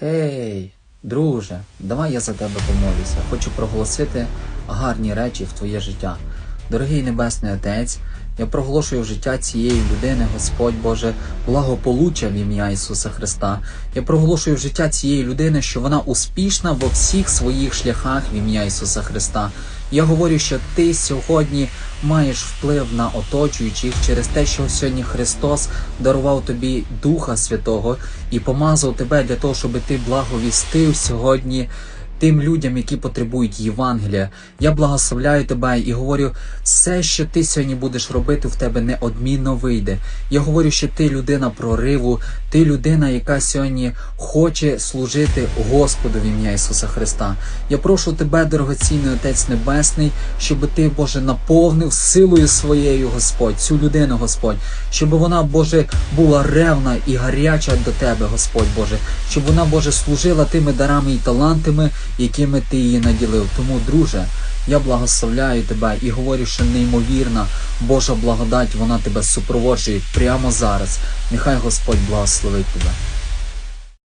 Гей, друже, давай я за тебе помолюся. Хочу проголосити гарні речі в твоє життя. Дорогий Небесний Отець, я проголошую життя цієї людини, Господь Боже, благополуччя в ім'я Ісуса Христа. Я проголошую життя цієї людини, що вона успішна во всіх своїх шляхах в ім'я Ісуса Христа. Я говорю, що ти сьогодні маєш вплив на оточуючих через те, що сьогодні Христос дарував тобі Духа Святого і помазав тебе для того, щоб ти благовістив сьогодні тим людям, які потребують Євангелія. Я благословляю тебе і говорю, все, що ти сьогодні будеш робити, в тебе неодмінно вийде. Я говорю, що ти людина прориву, ти людина, яка сьогодні хоче служити Господу в ім'я Ісуса Христа. Я прошу тебе, дорогоцінний Отець Небесний, щоб ти, Боже, наповнив силою своєю, Господь, цю людину, Господь, щоб вона, Боже, була ревна і гаряча до тебе, Господь Боже, щоб вона, Боже, служила тими дарами і талантами, якими ти її наділив. Тому, друже, я благословляю тебе і говорю, що неймовірна Божа благодать, вона тебе супроводжує прямо зараз. Нехай Господь благословить тебе.